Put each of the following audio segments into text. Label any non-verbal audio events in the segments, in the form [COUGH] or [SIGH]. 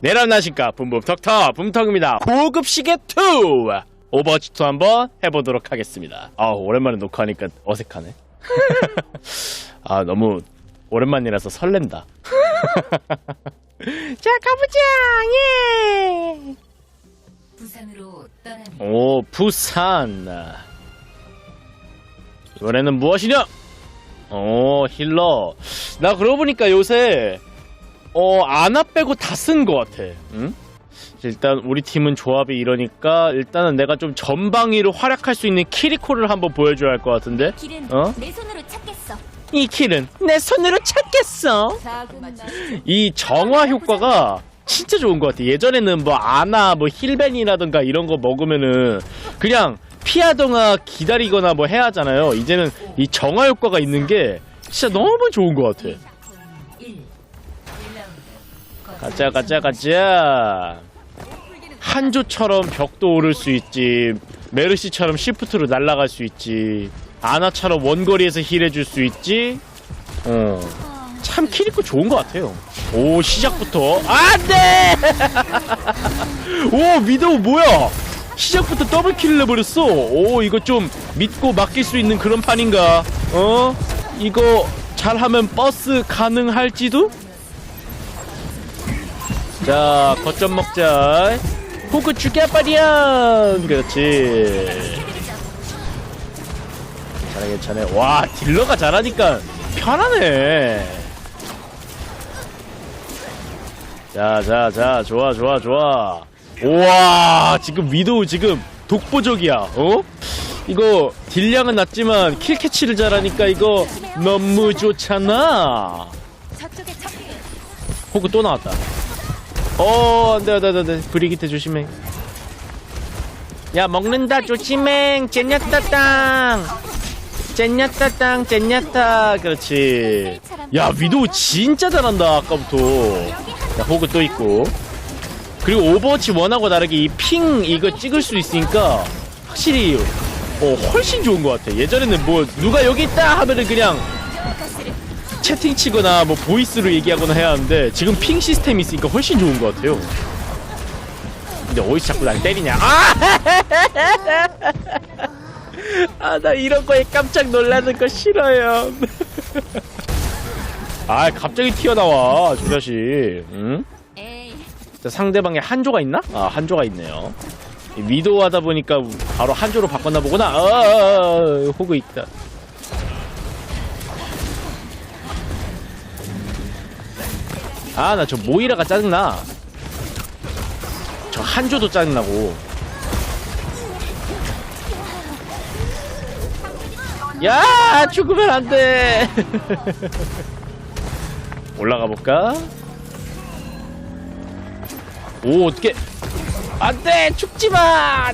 내려놔실까 붐붐 턱턱 붐턱입니다. 고급 시계 2 오버워치 2 한번 해보도록 하겠습니다. 아 오랜만에 녹화하니까 어색하네. [LAUGHS] 아 너무 오랜만이라서 설렌다. [LAUGHS] 자 가보자! 예! 부산으로 떠납니다. 오 부산! 이번에는 무엇이냐? 오 힐러. 나 그러고 보니까 요새 어 아나 빼고 다 쓴 것 같아 응? 일단 우리 팀은 조합이 이러니까 일단은 내가 좀 전방위로 활약할 수 있는 키리코를 한번 보여줘야 할 것 같은데 길은 어? 내 손으로 찾겠어. 이 킬은 내 손으로 찾겠어 이 정화 효과가 진짜 좋은 것 같아. 예전에는 뭐 아나, 뭐 힐벤이라든가 이런 거 먹으면은 그냥 피하거나 기다리거나 뭐 해야 하잖아요. 이제는 이 정화 효과가 있는 게 진짜 너무 좋은 것 같아. 1. 1라운드. 가자, 가자, 가자. 한조처럼 벽도 오를 수 있지. 메르시처럼 시프트로 날아갈 수 있지. 아나처럼 원거리에서 힐해줄 수 있지. 어. 참 키리코 좋은 것 같아요. 오 시작부터 안돼. [LAUGHS] 오 미도우 뭐야? 시작부터 더블 킬을 내버렸어. 오 이거 좀 믿고 맡길 수 있는 그런 판인가? 어? 이거 잘하면 버스 가능할지도? 자 거점 먹자. 호그 죽여버려. 그렇지. 괜찮아 괜찮아. 와 딜러가 잘하니까 편하네. 자, 자, 자, 좋아, 좋아, 좋아. 우와, 지금 위도우 지금 독보적이야, 어? 이거 딜량은 낮지만 킬캐치를 잘하니까 이거 너무 좋잖아. 호그 또 나왔다. 어, 안 돼, 안 돼, 안 돼. 브리기테 조심해. 야, 먹는다, 조심해. 젠야따 땅. 젠야따 땅, 젠야따. 그렇지. 야, 위도우 진짜 잘한다, 아까부터. 자, 호그 또 있고. 그리고 오버워치 원하고 다르게 이 핑 이거 찍을 수 있으니까 확실히 어, 훨씬 좋은 것 같아. 예전에는 뭐 누가 여기 있다 하면은 그냥 채팅 치거나 뭐 보이스로 얘기하거나 해야 하는데 지금 핑 시스템이 있으니까 훨씬 좋은 것 같아요. 근데 어디서 자꾸 날 때리냐? 아! [LAUGHS] 아, 나 이런 거에 깜짝 놀라는 거 싫어요. [LAUGHS] 아, 갑자기 튀어나와, 저 자식. 응? 상대방에 한조가 있나? 아, 한조가 있네요. 이 위도우 하다 보니까 바로 한조로 바꿨나 보구나. 아, 아, 아, 호그 있다. 아, 나 저 모이라가 짜증나. 저 한조도 짜증나고. 야, 죽으면 안 돼. 올라가 볼까? 오 어떻게 안돼 죽지마.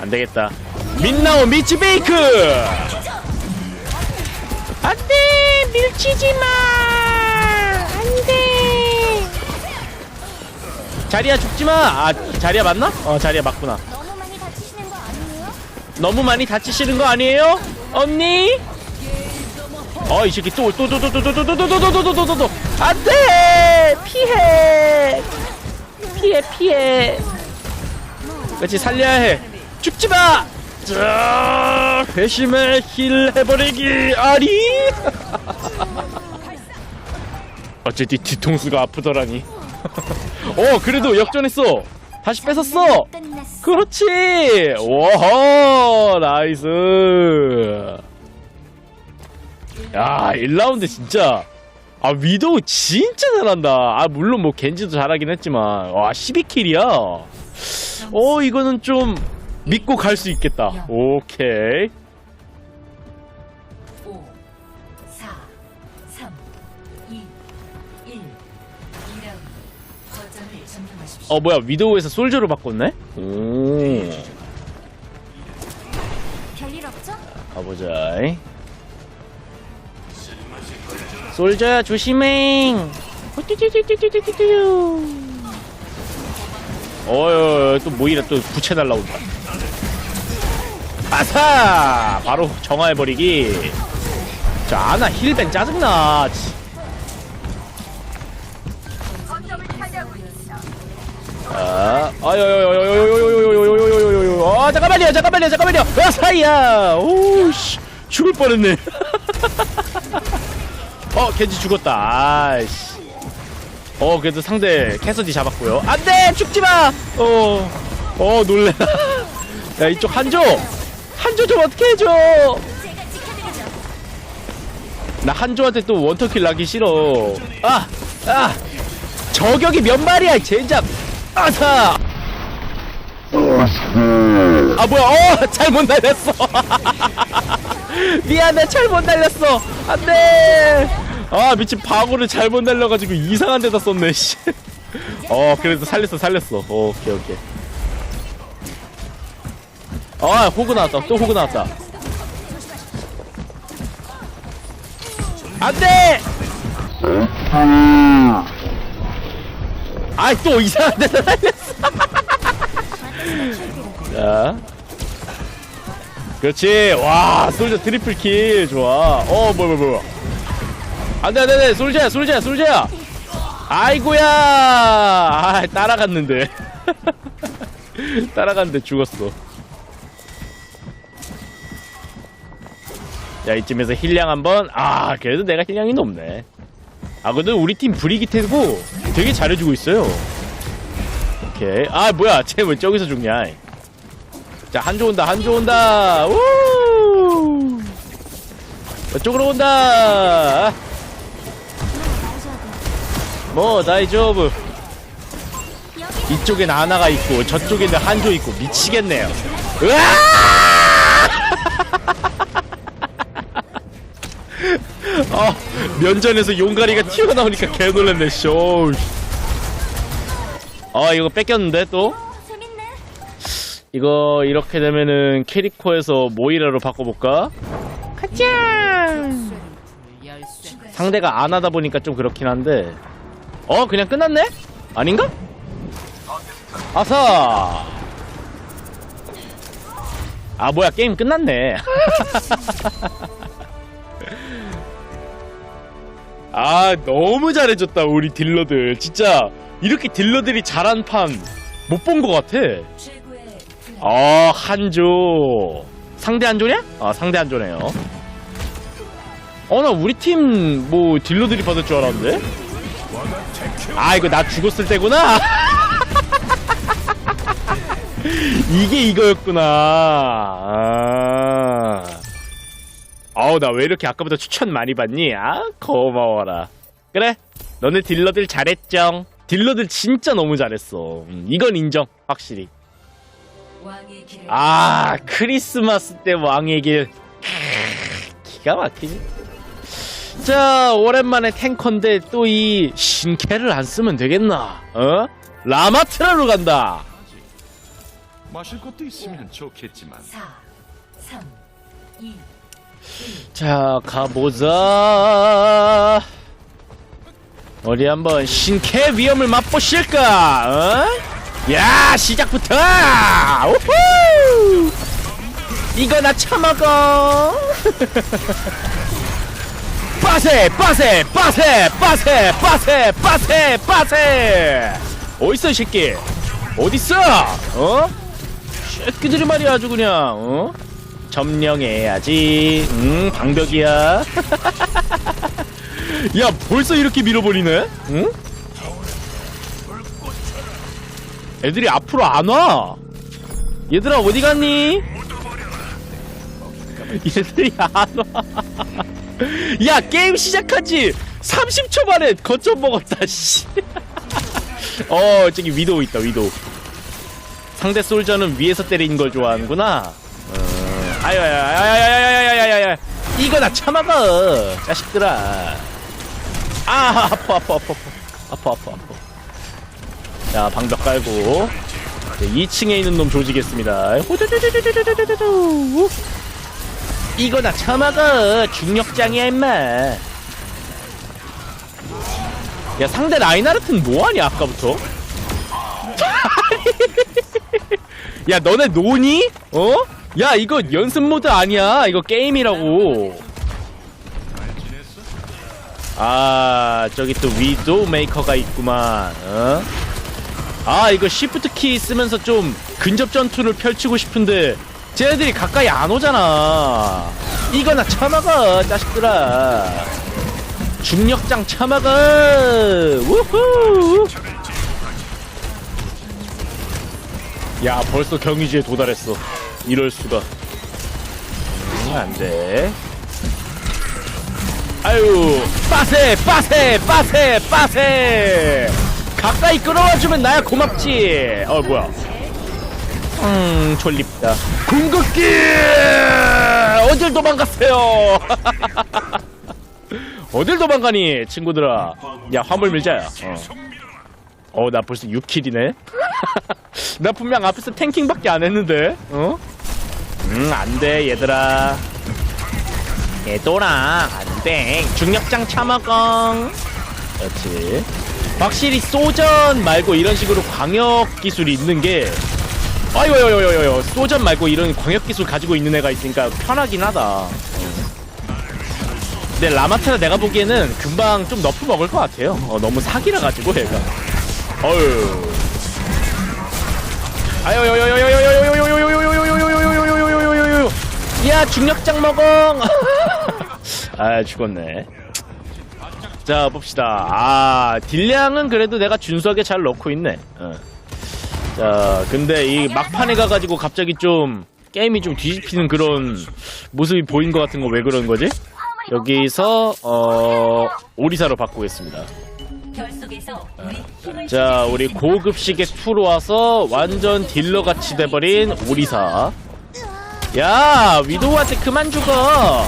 안되겠다 민나오 미치베이크 안돼 밀치지마 안돼 자리야 죽지마 아 자리야 맞나? 어 자리야 맞구나 너무 많이 다치시는 거 아니에요? 너무 많이 다치시는 거 아니에요? 언니? 어, 이 새끼 또, 또, 또, 또, 또, 또, 또, 또, 또, 또, 또, 또, 또, 또, 또. 안 돼! 피해! 피해, 피해. 그렇지, 살려야 해. 죽지 마! 자, 회심의 힐 해버리기, 아리! [LAUGHS] 어쨌든 뒤통수가 아프더라니. [LAUGHS] 어, 그래도 역전했어. 다시 뺏었어! 그렇지! 와 나이스! 야, 1라운드 진짜. 아, 위도우 진짜 잘한다. 아, 물론 뭐 겐지도 잘하긴 했지만. 와, 12킬이야. 어, 이거는 좀 믿고 갈 수 있겠다. 오케이. 5, 4, 3, 2, 1. 2라운드. 거점을 점령하십시오. 어, 뭐야, 위도우에서 솔저로 바꿨네? 오. 별일 없죠? 가보자. 솔저야 조심해. 어여 또 모이라 또 부채 날라온다. 아사! 바로 정화해버리기. 자 아나 힐벤 짜증나. 치. 아, 아여여여여여여여여여여여여여여 아 잠깐만요 잠깐만요 잠깐만요 아 사이야 오씨 죽을 뻔했네 어 겐지 죽었다. 아이씨. 어 그래도 상대 캐서디 잡았고요. 안 돼! 죽지 마! 어 어 놀래라. [LAUGHS] 야 이쪽 한조 한조 좀 어떻게 해줘. 나 한조한테 또 원터킬 나기 싫어. 아 아, 저격이 몇 마리야 젠장. 아사 아 뭐야 어 [LAUGHS] 잘못 날렸어. [LAUGHS] 미안해 잘못 날렸어. 안돼. 아 미친 방어를 잘못 날려가지고 이상한 데다 썼네 씨어 [LAUGHS] 그래도 살렸어 살렸어. 어, 오케이 오케이 아 호그 나왔다. 또 호그 나왔다. 안돼! 아이 또 이상한 데다 날렸어 자 그렇지. 와 솔저 트리플 킬. 좋아. 어 뭐야 뭐야. 안돼 안돼 안돼. 솔저야 솔저야 솔저야. 아이고야. 아 따라갔는데. [LAUGHS] 따라갔는데 죽었어 자 이쯤에서 힐량 한번 아 그래도 내가 힐량이 높네. 아 근데 우리 팀 브리기 테고 되게 잘해주고 있어요. 오케이. 아 뭐야. [LAUGHS] 쟤 왜 저기서 죽냐 자 한조 온다 한조 온다. 우! 이쪽으로 온다. 뭐 다이조브. 여기 이쪽엔 아나가 있고 저쪽에는 한조 있고 미치겠네요. 으아 [LAUGHS] 어 면전에서 용가리가 튀어나오니까 개놀랐네 쇼 아 이거 뺏겼는데 또. 이거 이렇게 되면은 캐리코에서 모이라로 바꿔볼까? 가자! 상대가 안 하다 보니까 좀 그렇긴 한데 어 그냥 끝났네? 아닌가? 아사! 아 뭐야 게임 끝났네 [LAUGHS] 아 너무 잘해줬다 우리 딜러들. 진짜 이렇게 딜러들이 잘한 판 못 본 것 같아. 어 한조. 상대 한조냐? 아 상대 한조네요. 어 나 우리 팀 뭐 딜러들이 받을 줄 알았는데? 아 이거 나 죽었을 때구나. [LAUGHS] 이게 이거였구나. 아 아우 나 왜 이렇게 아까보다 추천 많이 받니? 아 고마워라. 그래 너네 딜러들 잘했정 딜러들 진짜 너무 잘했어. 음, 이건 인정 확실히. 아 크리스마스 때 왕의 길. 크, 기가 막히지. 자 오랜만에 탱커인데 또 이 신캐를 안 쓰면 되겠나? 어? 라마트라로 간다. 마실 것도 있으면 좋겠지만. 4, 3, 2, 자 가보자. 어디 한번 신캐 위험을 맛보실까? 어? 야 시작부터! 우후! 이거 나 처먹어. [LAUGHS] 빠세 빠세 빠세 빠세 빠세 빠세 빠세! 어딨어 이 새끼? 어딨어? 어? 새끼들이 말이야 아주 그냥 어? 점령해야지 응 방벽이야 [LAUGHS] 야 벌써 이렇게 밀어버리네 응? 애들이 앞으로 안 와. 얘들아 어디 갔니? [LAUGHS] 얘들이 안 와. [LAUGHS] 야 게임 시작한 지 30초 만에 거점 먹었다 씨. 어 저기 위도우 있다 위도우. 상대 솔저는 위에서 때리는 걸 좋아하는구나. 어, 아야야야야야야야야야야 이거 나 참아봐 자식들아. 아 아파 아파 아파 아파 아파 아파 아파. 자 방벽 깔고 이제 2층에 있는 놈 조지겠습니다. 이거 나 처먹어 중력장이야 임마 야 상대 라인하르트는 뭐하냐 아까부터 [LAUGHS] 야 너네 노니? 어? 야 이거 연습 모드 아니야. 이거 게임이라고. 아 저기 또 위도우 메이커가 있구만 어? 아 이거 시프트 키 쓰면서 좀 근접 전투를 펼치고 싶은데 쟤네들이 가까이 안 오잖아. 이거나 참아가 자식들아. 중력장 참아가. 우후! 야 벌써 경유지에 도달했어 이럴 수가. 음, 안 돼. 아유 빠세 빠세 빠세 빠세. 가까이 끌어와주면 나야 고맙지. 어 뭐야? 음 졸립다. 궁극기! 어딜 도망갔어요? [LAUGHS] 어딜 도망가니 친구들아? 야 화물 밀자야. 어. 나 벌써 6킬이네? [LAUGHS] 나 분명 앞에서 탱킹밖에 안 했는데 어? 음 안 돼 얘들아. 얘들아 안 돼. 중력장 참아광 그렇지. 확실히 소전 말고 이런 식으로 광역 기술이 있는 게 아이고요요요요 소전 말고 이런 광역 기술 가지고 있는 애가 있으니까 편하긴 하다. 근데 라마트라 내가 보기에는 금방 좀 너프 먹을 것 같아요. 어, 너무 사기라 가지고 얘가. 어휴 [LAUGHS] 자 봅시다. 아 딜량은 그래도 내가 준수하게 잘 넣고 있네. 어. 자 근데 이 막판에 가가지고 갑자기 좀 게임이 좀 뒤집히는 그런 모습이 보인 것 같은 거 왜 그런 거지? 여기서 어 오리사로 바꾸겠습니다. 자 우리 고급식의 투로 와서 완전 딜러 같이 돼버린 오리사 야 위도우한테 그만 죽어.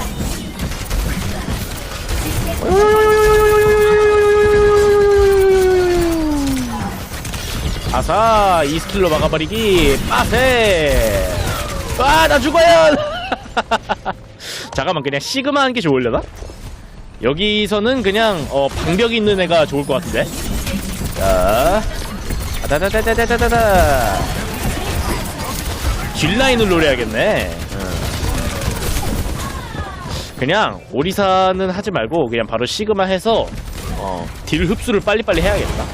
아사 이 스킬로 막아버리기. 빠세. 아나 죽어요. [LAUGHS] 잠깐만 그냥 시그마 하는 게 좋으려나? 여기서는 그냥 어 방벽 있는 애가 좋을 것 같은데. 자. 아다다다다다다다 뒷라인을 노려야겠네. 응. 그냥 오리사는 하지 말고 그냥 바로 시그마 해서 어, 딜 흡수를 빨리빨리 해야겠다.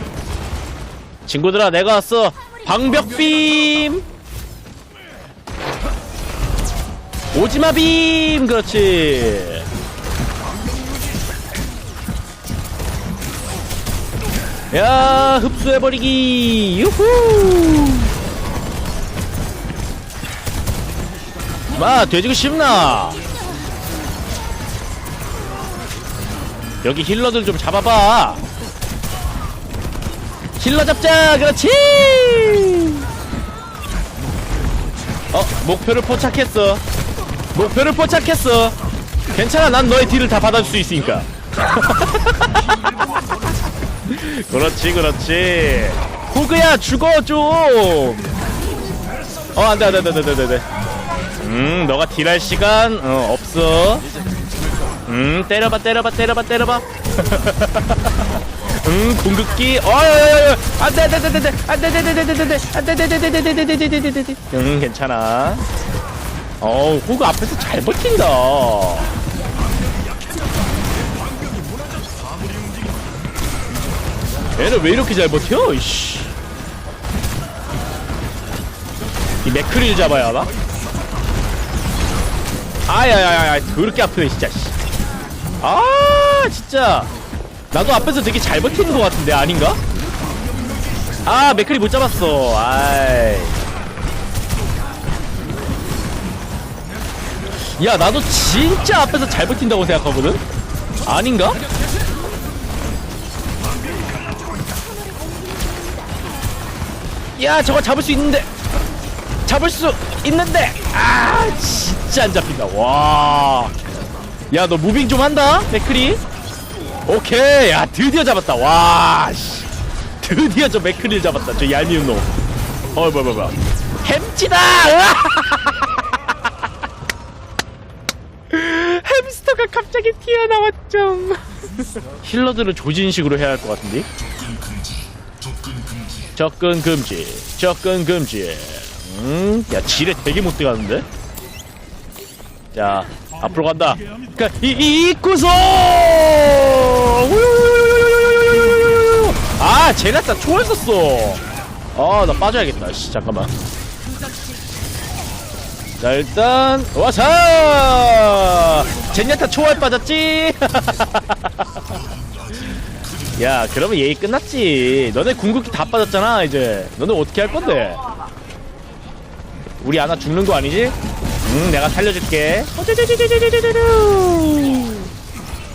친구들아 내가 왔어. 방벽빔! 오지마빔! 그렇지. 야 흡수해버리기. 유후 마 돼지고 싶나? 여기 힐러들 좀 잡아봐. 힐러 잡자! 그렇지! 어 목표를 포착했어. 목표를 포착했어. 괜찮아 난 너의 딜을 다 받아줄 수 있으니까. [LAUGHS] 그렇지 그렇지. 호그야 죽어 좀어 안돼 안돼 안돼 안돼 안돼 음 너가 딜할 시간 어 없어 음 때려봐 때려봐 때려봐 때려봐 음 궁극기 어여여여 안돼 안돼 안돼 안돼 안돼 안돼 안돼 안돼 안돼 안돼 안돼 안돼 안돼 안돼 음 괜찮아 어우 호그 앞에서 잘 버틴다 얘는 왜 이렇게 잘 버텨? 이씨. 이 맥크리를 잡아야 하나? 아야야야야 그렇게 아프네 진짜 씨. 아 진짜 나도 앞에서 되게 잘 버티는 것 같은데 아닌가? 아 맥크리 못 잡았어 아이 야 나도 진짜 앞에서 잘 버틴다고 생각하거든? 아닌가? 야 저거 잡을 수 있는데 잡을 수 있는데 아 진짜 안 잡힌다. 와 야 너 무빙 좀 한다 맥크리. 오케이. 야 드디어 잡았다. 와 씨. 드디어 저 맥크리를 잡았다. 저 얄미운 놈어 뭐야 뭐야 뭐야. 햄찌다! [LAUGHS] 햄스터가 갑자기 튀어나왔죠. 힐러들을 조진식으로 해야 할 것 같은데? 접근 금지 접근 금지 음, 야, 지뢰 되게 못 들어갔는데? 자, 앞으로 간다. 그니까 이, 이, 입구서! 아, 제나타 초월 썼어! 아, 나 빠져야겠다. 씨, 잠깐만. 자, 일단, 와서! 제냐타 초월 빠졌지? 야, 그러면 예의 끝났지. 너네 궁극기 다 빠졌잖아, 이제. 너네 어떻게 할 건데? 우리 아나 죽는 거 아니지? 응 내가 살려줄게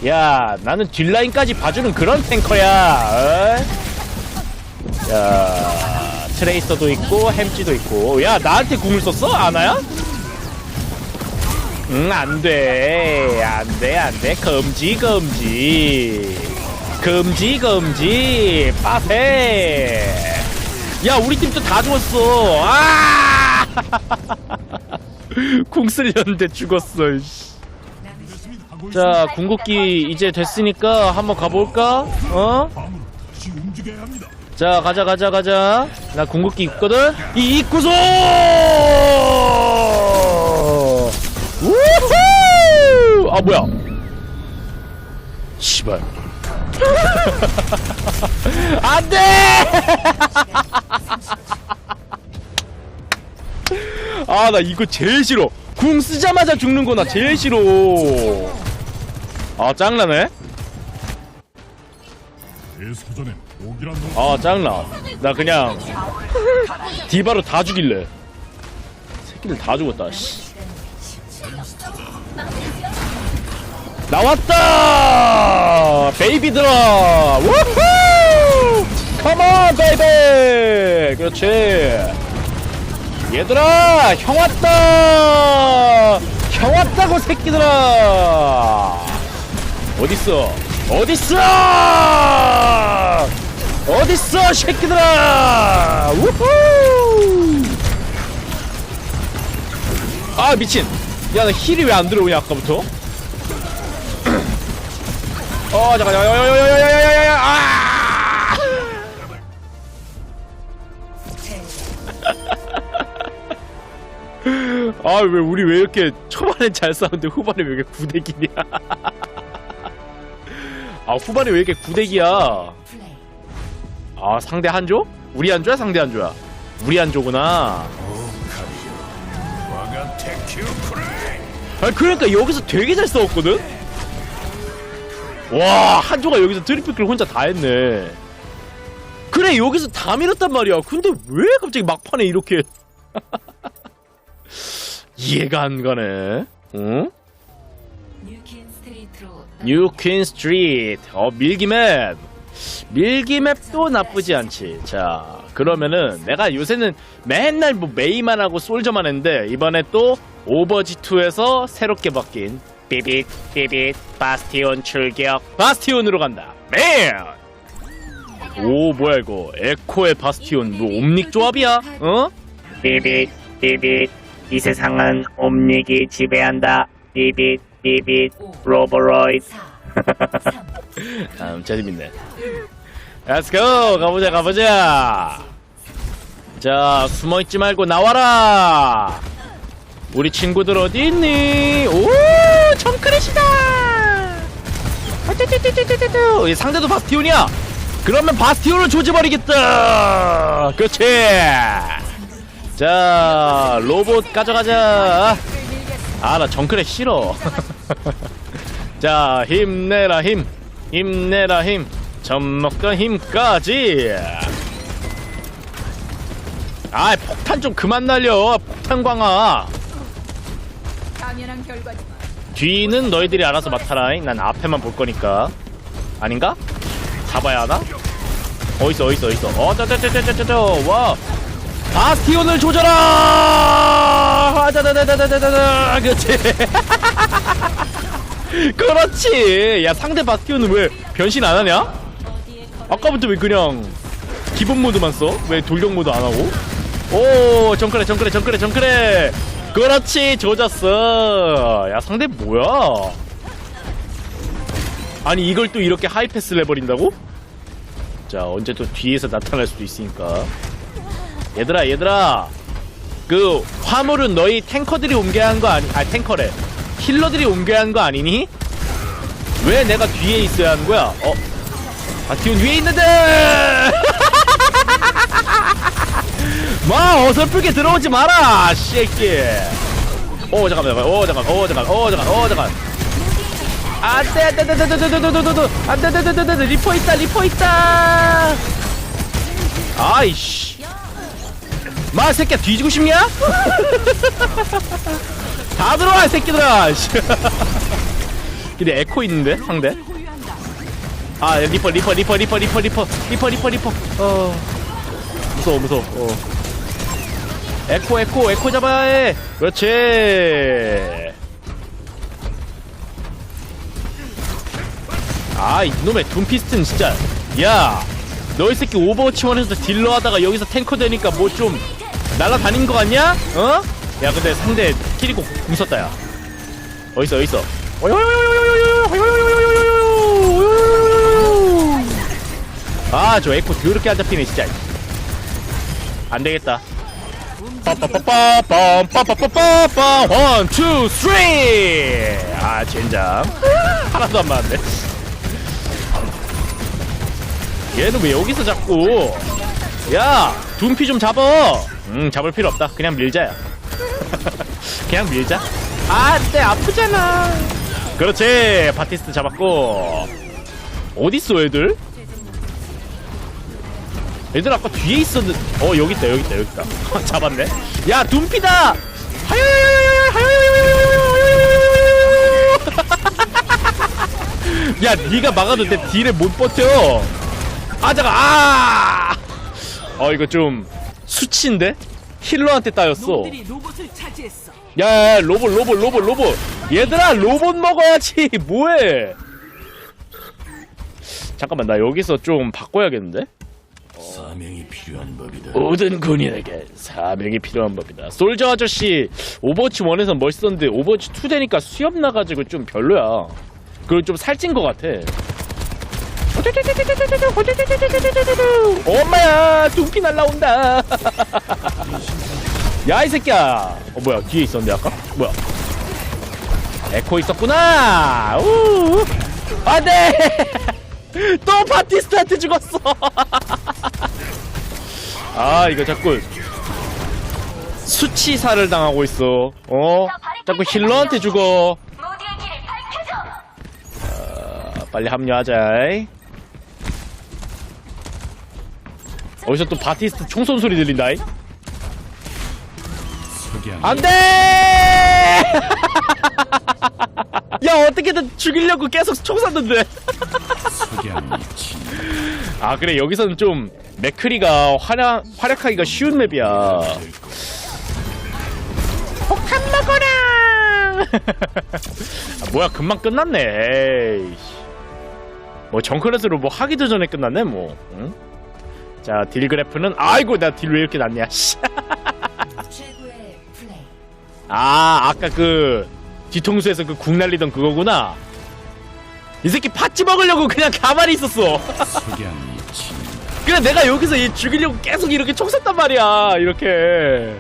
야 나는 뒷라인까지 봐주는 그런 탱커야 어? 야 트레이서도 있고 햄찌도 있고 야 나한테 궁을 썼어? 아나야? 응 안 돼 안 돼 안 돼 금지 금지 금지 금지 빠세 야 우리 팀도 다 죽었어 아! [LAUGHS] 궁 쓸렸는데 죽었어 씨. 자 궁극기 이제 됐으니까 한번 가볼까? 어? 자 가자 가자 가자. 나 궁극기 있거든? 이 입구소! 우후! 아 뭐야? 씨발. [LAUGHS] 안 돼 [LAUGHS] 아 나 이거 제일 싫어. 궁 쓰자마자 죽는 거 나. 제일 싫어. 아 짱나네. 아 짱나. 나 그냥 디바로 다 죽일래. 새끼들 다 죽었다 씨. 나왔다! 베이비들아 우후! 컴온 베이비! 그렇지 얘들아 형 왔다 형 왔다고 새끼들아 어딨어 어딨어 어딨어 새끼들아 우후 아 미친 야 나 힐이 왜 안 들어오냐 아까부터 어 잠깐 야야야야야야야야야 아 아, 왜 우리 왜 이렇게 초반엔 잘 싸우는데 후반에 왜 이렇게 구대기냐? 아, 후반에 왜 이렇게 구대기야? 아, 상대 한조? 우리 한조야, 상대 한조야? 우리 한조구나. 아, 그러니까 여기서 되게 잘 싸웠거든? 와, 한조가 여기서 트리플킬 혼자 다 했네. 그래, 여기서 다 밀었단 말이야. 근데 왜 갑자기 막판에 이렇게. 이해가 안 가네. 응? 뉴퀸 스트리트. 어, 밀기맵. 밀기맵도 나쁘지 않지. 자, 그러면은 내가 요새는 맨날 뭐 메이만 하고 솔저만 했는데 이번에 또 오버지2에서 새롭게 바뀐 삐빗 삐빗 바스티온 출격 바스티온으로 간다. 맨! 오 뭐야 이거 에코의 바스티온 뭐 옴닉 조합이야? 어? 삐빗 삐빗 이 세상은 옴닉이 지배한다 삐빗 삐빗 로보로이드 4 3 아, 재밌네. Let's go! 가보자, 가보자! 자, 숨어있지 말고 나와라! 우리 친구들 어디 있니? 오! 정크렛이다! 어쩌쩌쩌쩌쩌쩌! 이 상대도 바스티온이야! 그러면 바스티온을 조져버리겠다! 그렇지! 자, 로봇 가져가자! 아, 나 정크렛 싫어. [LAUGHS] 자, 힘내라 힘. 힘내라 힘. 젖먹던 힘까지. 아, 폭탄 좀 그만 날려. 폭탄 광아. 당연한 결과지만 뒤는 너희들이 알아서 맡아라. 난 앞에만 볼 거니까. 아닌가? 잡아야 하나? 어딨어, 어딨어, 어딨어. 어, 짜짜짜짜짜짜. 와. 바스티온을 조져라! 아, 짜자자자자자자. 그렇지. [LAUGHS] 그렇지. 야, 상대 바스티온은 왜 변신 안 하냐? 아까부터 왜 그냥 기본 모드만 써? 왜 돌격 모드 안 하고? 오, 정크레, 정크레, 정크레, 정크레. 그렇지, 조졌어. 야, 상대 뭐야? 아니, 이걸 또 이렇게 하이패스를 해버린다고? 자, 언제 또 뒤에서 나타날 수도 있으니까. 얘들아, 얘들아. 그, 화물은 너희 탱커들이 옮겨야 한 거 아니, 아, 탱커래. 힐러들이 옮겨야 한 거 아니니? 왜 내가 뒤에 있어야 하는 거야? 어, 바티온 위에 있는데 마 어설프게 들어오지 마라 새끼 오 잠깐만 잠깐만 오 잠깐 오 잠깐 오 잠깐 오 잠깐 안돼 안돼 안돼 안돼 안돼 안돼 안돼 안돼 안돼 안돼 리퍼 있다 리퍼 있다 아이씨 마 새끼야 뒤지고 싶냐? [LAUGHS] 다 들어와 이 새끼들아. 씨. [LAUGHS] 근데 에코 있는데 상대? 아 리퍼 리퍼 리퍼 리퍼 리퍼 리퍼 리퍼 리퍼 리퍼. 어. 무서워 무서워. 어. 에코 에코 에코 잡아야 해. 그렇지. 아 이놈의 둠피스튼 진짜. 야 너희 새끼 오버워치 원에서 딜러 하다가 여기서 탱커 되니까 뭐좀 날라다닌 거 같냐? 어? 야 근데 상대 키리코 궁 썼다 야. 어딨어 어딨어? 아저 에코 더럽게 안 잡히네 진짜. 안 되겠다. 빠빠빠빠빰 빠빠빠빠빰 원, 투, 쓰리 아 젠장. [LAUGHS] 하나도 안 맞았네. 얘는 왜 여기서 자꾸 야 둠피 좀 잡어 음 잡을 필요 없다. 그냥 밀자야. [LAUGHS] 그냥 밀자. 아때 아프잖아. 그렇지. 바티스트 잡았고. 어딨어 애들? 애들 아까 뒤에 있었는데 어 여기 있다 여기 있다 여기 있다. [LAUGHS] 잡았네. 야 둠피다! [LAUGHS] 야 니가 막아도 내 딜을 못 버텨. 아 잠깐 아! 어 이거 좀 수치인데? 힐러한테 따였어. 놈들이 로봇을 차지했어. 야, 야 로봇 로봇 로봇 로봇. 얘들아 로봇 먹어야지. [LAUGHS] 뭐해? 잠깐만 나 여기서 좀 바꿔야겠는데? 사명이 필요한 법이다. 모든 군인에게 사명이 필요한 법이다. 솔저 아저씨 오버워치 1에선 멋있었는데 오버워치 2 되니까 수염 나가지고 좀 별로야. 그리고 좀 살찐 것 같아 엄마야 둥피 날라온다. [LAUGHS] 야 이 새끼야. 어 뭐야 뒤에 있었는데 아까? 뭐야? 에코 있었구나. 우. 안돼 [LAUGHS] 또 바티스트한테 죽었어. [LAUGHS] 아 이거 자꾸 수치사를 당하고 있어. 어? 자꾸 힐러한테 죽어. 아, 빨리 합류하자 어디서 또 바티스트 총쏜 소리 들린다 이. 안돼! 야 어떻게든 죽이려고 계속 총 쐈는데. [LAUGHS] 아 그래 여기서는 좀 맥크리가 활약 활약하기가 쉬운 맵이야. 폭탄 먹어라. [LAUGHS] 아, 뭐야 금방 끝났네. 에이씨. 뭐 정크렛으로 뭐 하기도 전에 끝났네 뭐. 응? 자 딜 그래프는 아이고 나 딜 왜 이렇게 났냐. 아 아까 그 뒤통수에서 그 궁 날리던 그거구나 이 새끼 팥찌 먹으려고 그냥 가만히 있었어. 그냥 내가 여기서 얘 죽이려고 계속 이렇게 총 쐈단 말이야 이렇게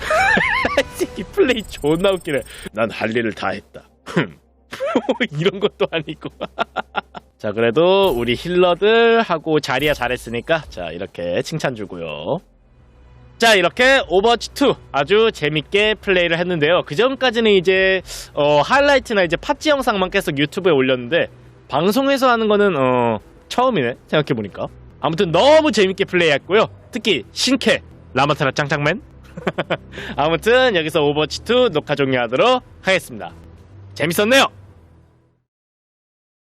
[LAUGHS] 이 새끼 플레이 존나 웃기네 난 할 일을 다 했다 흠. [LAUGHS] 이런 것도 아니고 [LAUGHS] 자 그래도 우리 힐러들 하고 자리야 잘했으니까 자 이렇게 칭찬 주고요. 자 이렇게 오버워치 2 아주 재밌게 플레이를 했는데요. 그 전까지는 이제 어, 하이라이트나 이제 팟찌 영상만 계속 유튜브에 올렸는데 방송에서 하는 거는 어, 처음이네 생각해보니까. 아무튼 너무 재밌게 플레이했고요. 특히 신캐 라마타라 짱짱맨. [LAUGHS] 아무튼 여기서 오버워치 2 녹화 종료하도록 하겠습니다. 재밌었네요